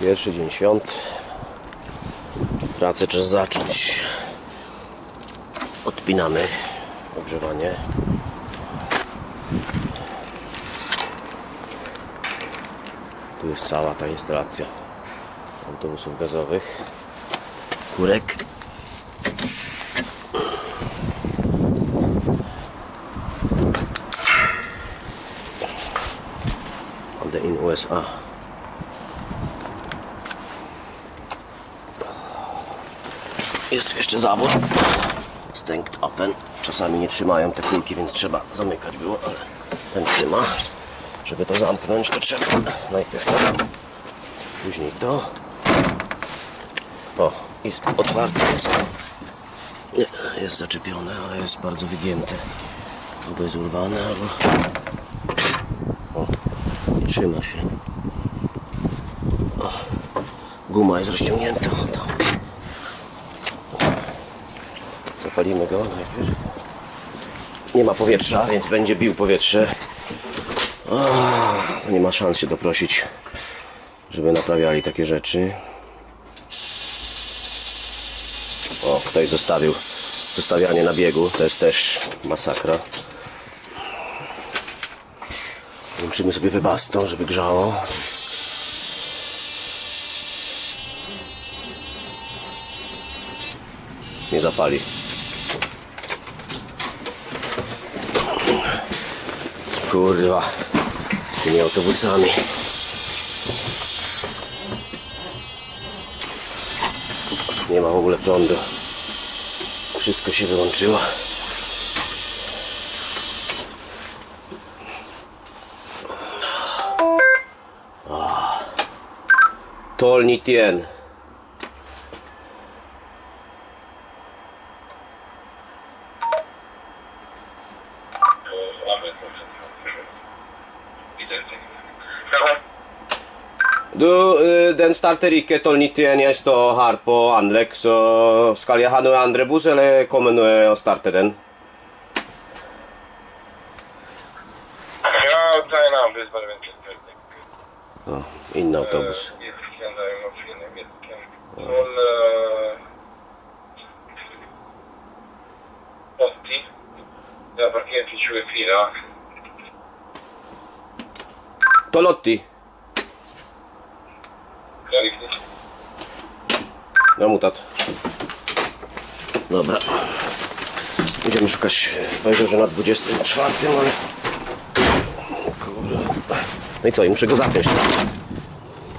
Pierwszy dzień świąt. Pracę czas zacząć. Odpinamy ogrzewanie. Tu jest cała ta instalacja autobusów gazowych. Kurek. Made in USA. Jest tu jeszcze zawód. Stanked open. Czasami nie trzymają te kulki, więc trzeba zamykać było, ale ten trzyma. Żeby to zamknąć, to trzeba najpierw to, później to. O, i otwarte jest. Nie, jest zaczepione, ale jest bardzo wygięte. Albo jest urwane, albo... O, trzyma się. O, guma jest rozciągnięta. Tam. Zapalimy go najpierw. Nie ma powietrza, więc będzie bił powietrze. O, nie ma szans się doprosić, żeby naprawiali takie rzeczy. O, ktoś zostawił zostawianie na biegu. To jest też masakra. Włączymy sobie wybastą, żeby grzało. Nie zapali. Kurwa. Z tymi autobusami. Nie ma w ogóle prądu. Wszystko się wyłączyło. Tolni Tien. Du, eh, den startar icke 12.91. Jag står här på anlägg. Så ska jag ha någon andra buss eller kommer nu och starta den? Jag tar en annan buss bara vänta. Ja, innan autobus. Vilken eh, Jag eh, parkerar till 24. 1280. Ja, riktigt. Zamutat. Dobra. Będziemy szukać. Powiedział, że na 24, ale. Kurde. No i co? I muszę go zapiąć.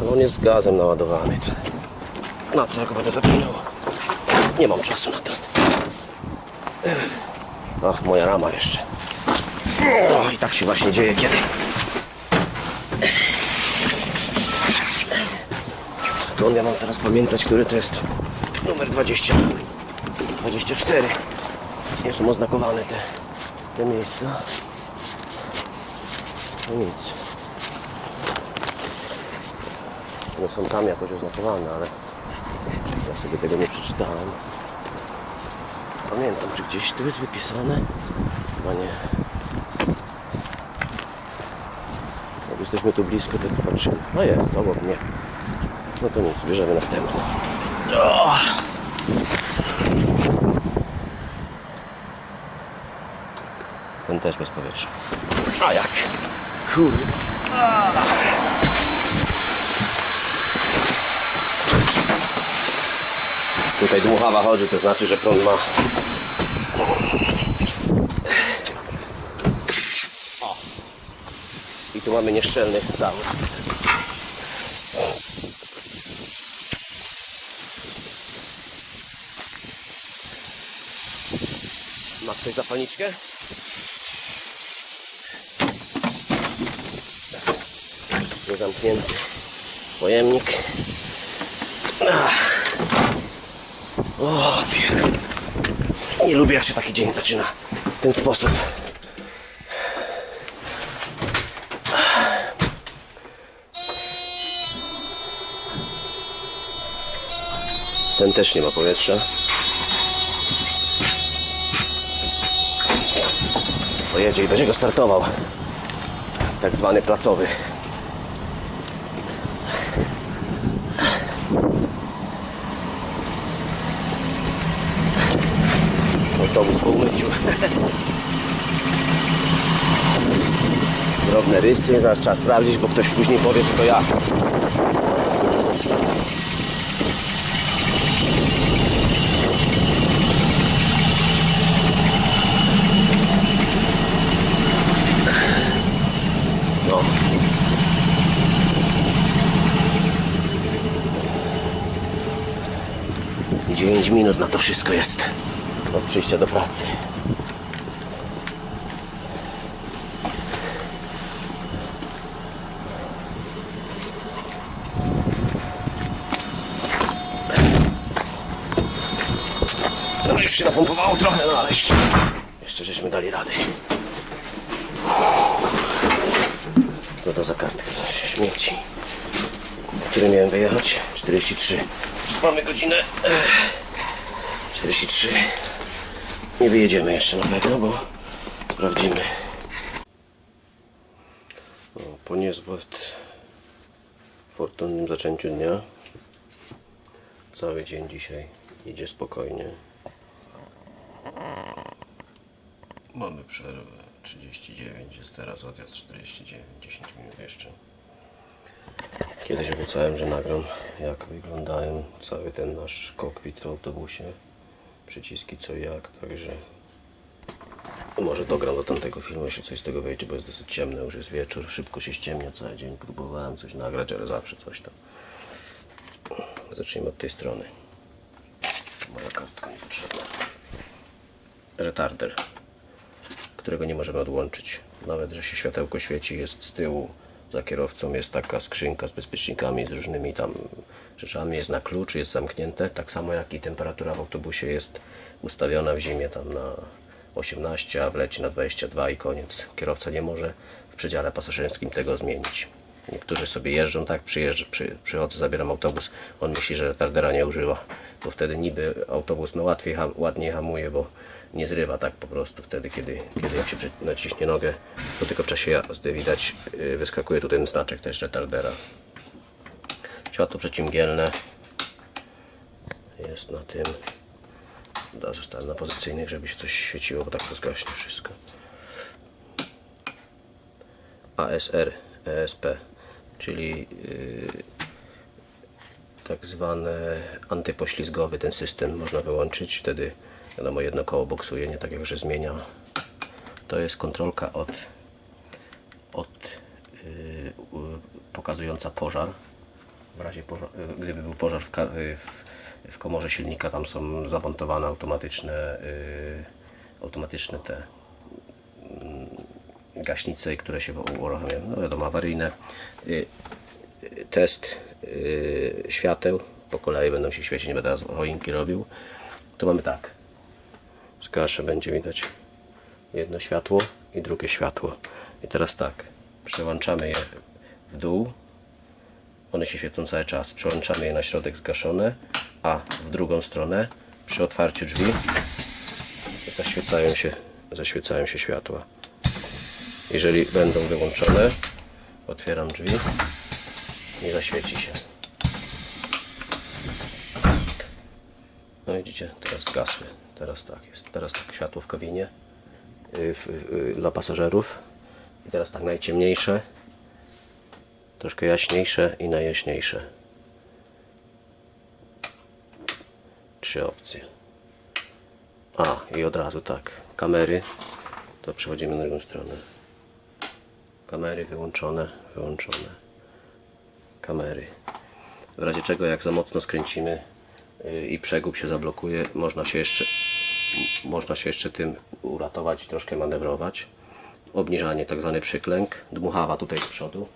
No on jest gazem naładowany. Na co ja go będę zapinał? Nie mam czasu na to. Ach, moja rama jeszcze. O, I tak się właśnie dzieje kiedy. Skąd ja mam teraz pamiętać, który to jest numer 20? 24. Nie są oznakowane te, te miejsca. No nic. One są tam jakoś oznakowane, ale ja sobie tego nie przeczytałem. Pamiętam, czy gdzieś tu jest wypisane? Chyba nie. Jesteśmy tu blisko, to popatrzymy. No jest, obok mnie. No to nic, bierzemy następny. O! Ten też bez powietrza. A jak? Kurde. Tutaj dmuchawa chodzi, to znaczy, że prąd ma. O. I tu mamy nieszczelny zawód. Ma ktoś zapalniczkę? Niezamknięty pojemnik. Ach. O, pier... Nie lubię jak się taki dzień zaczyna w ten sposób. Ten też nie ma powietrza. Pojedzie i będzie go startował. Tak zwany placowy. Autobus po umyciu. Drobne rysy, zaraz trzeba sprawdzić, bo ktoś później powie, że to ja. Minut na to wszystko jest. Od przyjścia do pracy. No już się napompowało trochę, no ale jeszcze, jeszcze żeśmy dali rady. Co to za kartka za śmieci? Po której miałem wyjechać? 43. Mamy godzinę 43. Nie wyjedziemy jeszcze na pewno, bo sprawdzimy. O, po niezbyt fortunnym zaczęciu dnia cały dzień dzisiaj idzie spokojnie. Mamy przerwę 39, jest teraz odjazd 49, 10 minut jeszcze. Kiedyś obiecałem, że nagram jak wyglądają cały ten nasz kokpit w autobusie. Przyciski co jak, także może dogram do tamtego filmu, jeśli coś z tego wyjdzie, bo jest dosyć ciemno, już jest wieczór, szybko się ściemnia cały dzień. Próbowałem coś nagrać, ale zawsze coś tam. Zacznijmy od tej strony. Moja kartka niepotrzebna. Retarder, którego nie możemy odłączyć. Nawet, że się światełko świeci, jest z tyłu za kierowcą, jest taka skrzynka z bezpiecznikami, z różnymi tam rzeczami, jest na klucz, jest zamknięte. Tak samo jak i temperatura w autobusie jest ustawiona w zimie tam na 18, a w lecie na 22 i koniec. Kierowca nie może w przedziale pasażerskim tego zmienić. Niektórzy sobie jeżdżą tak, przyjeżdżę, przy, przychodzę, zabieram autobus, on myśli, że retardera nie używa, bo wtedy niby autobus no łatwiej, ham, ładniej hamuje, bo nie zrywa tak po prostu wtedy, kiedy, kiedy jak się naciśnie nogę, to tylko w czasie jazdy widać, yy, wyskakuje tu ten znaczek też retardera. Światło przeciwmgielne jest na tym. Da, zostałem na pozycyjnych, żeby się coś świeciło, bo tak to zgaśnie wszystko. ASR, ESP, czyli yy, tak zwany antypoślizgowy ten system można wyłączyć, wtedy wiadomo jedno koło boksuje, nie tak jak że zmienia. To jest kontrolka od, od yy, pokazująca pożar. W razie pożar, yy, gdyby był pożar yy, w, w komorze silnika, tam są zamontowane automatyczne, yy, automatyczne te gaśnice, które się uruchamiają, no wiadomo, awaryjne. Y, y, Test y, świateł, po kolei będą się świecić, nie będę teraz choinki robił. Tu mamy tak, zgaszę, będzie widać jedno światło i drugie światło. I teraz tak, przełączamy je w dół, one się świecą cały czas, przełączamy je na środek zgaszone, a w drugą stronę przy otwarciu drzwi zaświecają się, zaświecają się światła. Jeżeli będą wyłączone, otwieram drzwi i zaświeci się. No widzicie, teraz zgasły. Teraz tak jest. Teraz tak światło w kabinie y, w, dla pasażerów. I teraz tak najciemniejsze, troszkę jaśniejsze i najjaśniejsze. Trzy opcje. A, i od razu tak. Kamery. To przechodzimy na drugą stronę. Kamery wyłączone, wyłączone. Kamery. W razie czego jak za mocno skręcimy i przegub się zablokuje, można się jeszcze można się jeszcze tym uratować i troszkę manewrować. Obniżanie, tak zwany przyklęk. Dmuchawa tutaj do przodu.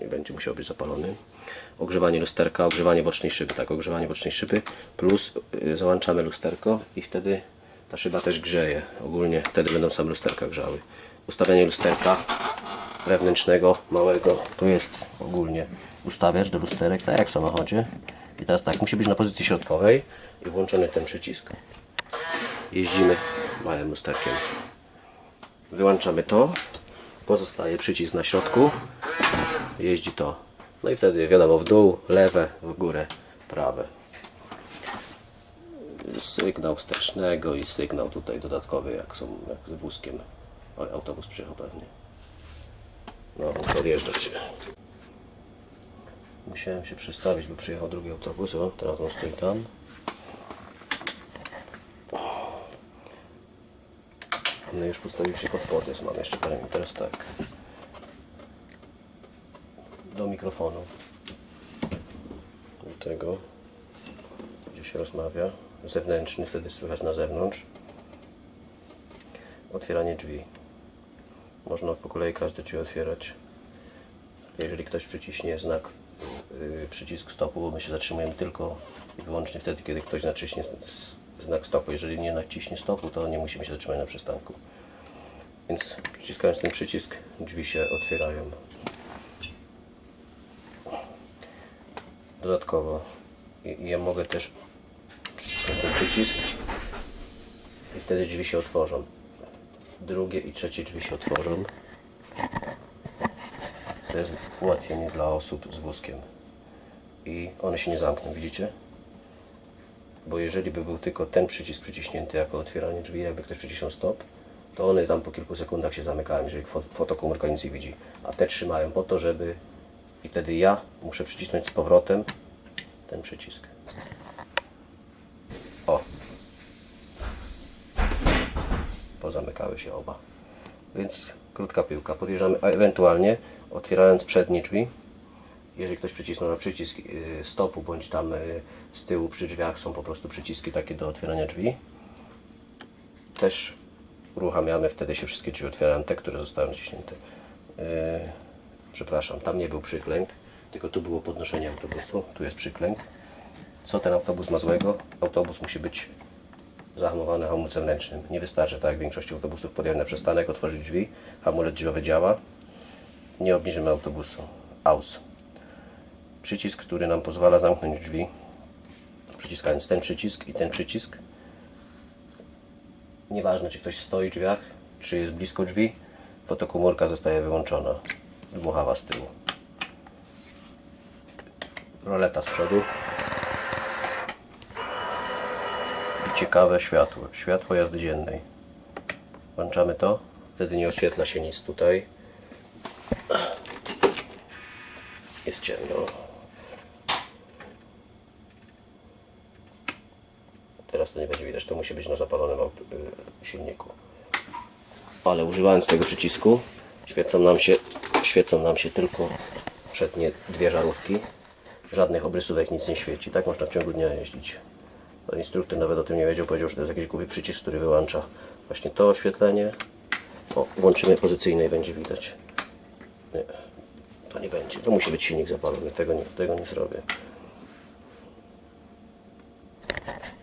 Nie będzie musiał być zapalony. Ogrzewanie lusterka, ogrzewanie bocznej szyby, tak, ogrzewanie bocznej szyby plus yy, załączamy lusterko i wtedy ta szyba też grzeje. Ogólnie wtedy będą same lusterka grzały. Ustawianie lusterka wewnętrznego, małego. Tu jest ogólnie ustawiacz do lusterek, tak jak w samochodzie. I teraz tak, musi być na pozycji środkowej i włączony ten przycisk. Jeździmy małym lusterkiem. Wyłączamy to. Pozostaje przycisk na środku. Jeździ to. No i wtedy wiadomo w dół, lewe, w górę, prawe. sygnał wstecznego i sygnał tutaj dodatkowy, jak są jak z wózkiem. Autobus przyjechał pewnie. No, muszę odjeżdżać. Musiałem się przestawić, bo przyjechał drugi autobus. O, teraz on stoi tam. No już postawił się pod podest. Mam jeszcze parę minut. Teraz tak. Do mikrofonu. Do tego. Gdzie się rozmawia. Zewnętrzny, wtedy słychać na zewnątrz. Otwieranie drzwi. Można po kolei każde drzwi otwierać. Jeżeli ktoś przyciśnie znak, yy, przycisk stopu, bo my się zatrzymujemy tylko i wyłącznie wtedy, kiedy ktoś naciśnie znak stopu. Jeżeli nie naciśnie stopu, to nie musimy się zatrzymać na przystanku. Więc przyciskając ten przycisk, drzwi się otwierają. Dodatkowo ja mogę też przycisnąć ten przycisk i wtedy drzwi się otworzą. Drugie i trzecie drzwi się otworzą. To jest ułatwienie dla osób z wózkiem. I one się nie zamkną, widzicie? Bo jeżeli by był tylko ten przycisk przyciśnięty jako otwieranie drzwi, jakby ktoś przycisnął stop, to one tam po kilku sekundach się zamykają, jeżeli fo- fotokomórka nic nie widzi. A te trzymają po to, żeby... I wtedy ja muszę przycisnąć z powrotem ten przycisk. Pozamykały się oba. Więc krótka piłka. Podjeżdżamy, ewentualnie otwierając przednie drzwi, jeżeli ktoś przycisnął na przycisk y, stopu, bądź tam y, z tyłu przy drzwiach są po prostu przyciski takie do otwierania drzwi, też uruchamiamy, wtedy się wszystkie drzwi otwierają, te, które zostały naciśnięte. Yy, przepraszam, tam nie był przyklęk, tylko tu było podnoszenie autobusu, tu jest przyklęk. Co ten autobus ma złego? Autobus musi być zahamowany hamulcem ręcznym. Nie wystarczy, tak jak w większości autobusów, podjąć na przystanek, otworzyć drzwi, hamulec drzwiowy działa. Nie obniżymy autobusu. AUS. Przycisk, który nam pozwala zamknąć drzwi, przyciskając ten przycisk i ten przycisk, Nieważne, czy ktoś stoi w drzwiach, czy jest blisko drzwi, fotokomórka zostaje wyłączona. Dmuchawa z tyłu. Roleta z przodu. I ciekawe światło. Światło jazdy dziennej. Włączamy to. Wtedy nie oświetla się nic tutaj. Jest ciemno. Teraz to nie będzie widać, to musi być na zapalonym y, silniku. Ale używając tego przycisku świecą nam się, świecą nam się tylko przednie dwie żarówki. Żadnych obrysówek nic nie świeci. Tak można w ciągu dnia jeździć. To instruktor nawet o tym nie wiedział, powiedział, że to jest jakiś głupi przycisk, który wyłącza właśnie to oświetlenie. O, włączymy pozycyjne i będzie widać. Nie, to nie będzie. To musi być silnik zapalony. Tego nie, tego nie zrobię.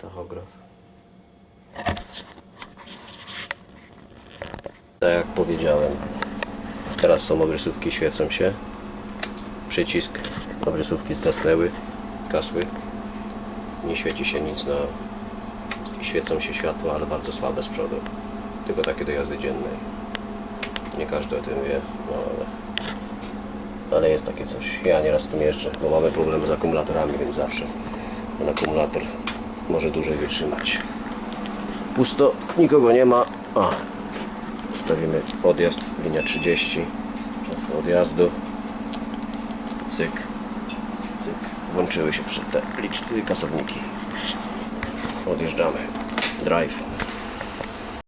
Tachograf. Tak jak powiedziałem, teraz są obrysówki, świecą się. Przycisk, obrysówki zgasnęły, gasły. Nie świeci się nic na... Świecą się światła, ale bardzo słabe z przodu. Tylko takie do jazdy dziennej. Nie każdy o tym wie, no ale... Ale jest takie coś. Ja nieraz tym jeżdżę, bo mamy problemy z akumulatorami, więc zawsze ten akumulator może dłużej wytrzymać. Pusto, nikogo nie ma. A, ustawimy odjazd, linia 30. Czas do odjazdu. Cyk. Włączyły się przed te liczby kasowniki. Odjeżdżamy. Drive.